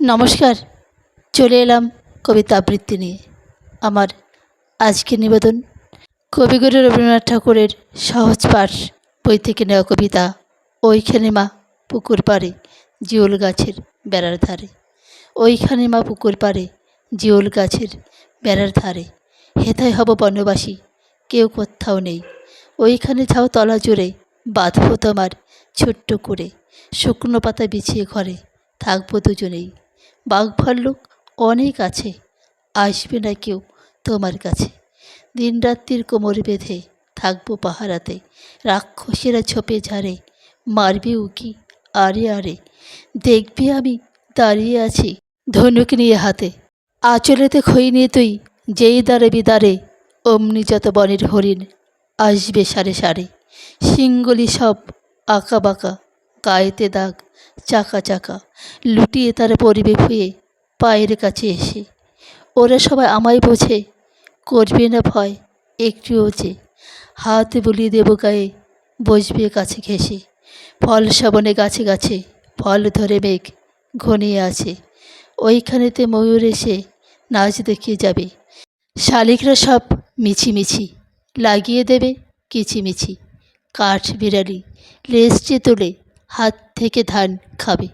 নমস্কার। চলে এলাম কবিতা আবৃত্তি নিয়ে। আমার আজকের নিবেদন, কবিগুরু রবীন্দ্রনাথ ঠাকুরের সহজ পাঠ বই থেকে নেওয়া কবিতা, ওইখানে মা পুকুর পাড়ে জিওল গাছের বেড়ার ধারে। ওইখানে মা পুকুর পাড়ে জিওল গাছের বেড়ার ধারে। হেথায় হব বনবাসী, কেউ কোথাও নেই। ওইখানে যাও তলা জুড়ে, বাঁধবো তোমার ছোট্ট করে শুকনো পাতা বিছিয়ে ঘরে থাকব দুজনেই। বাঘ ভাল্লুক অনেক আছে, আসবে না কেউ তোমার কাছে। দিনরাত্রির কোমর বেঁধে থাকব পাহারাতে, রাক্ষসীরা ছোপে ঝাড়ে, মারবে উকি আরে আরে দেখবি আমি দাঁড়িয়ে আছি ধনুক নিয়ে হাতে। আঁচলেতে খই নিয়ে তুই যেই দাঁড়াবি দাঁড়ে, অমনি যত বনের হরিণ আসবে সারে সারে। শিঙ্গলি সব আঁকা বাঁকা, গায়েতে দাগ চাকা চাকা, লুটিয়ে তারা পরিবে ফুয়ে পায়ের কাছে এসে। ওরা সবাই আমায় বোঝে, করবে না ভয়, একটুও যে। হাত বুলিয়ে দেবো গায়ে, বসবে কাছে ঘেসে ফল শ্রাবণে গাছে গাছে, ফল ধরে মেঘ ঘনিয়ে আছে। ওইখানেতে ময়ূর এসে নাচ দেখিয়ে যাবে। শালিকরা সব মিছিমিছি লাগিয়ে দেবে কিচিমিচি। কাঠ বিড়ালি, লেজটি তুলে হাত থেকে ধান খাবে।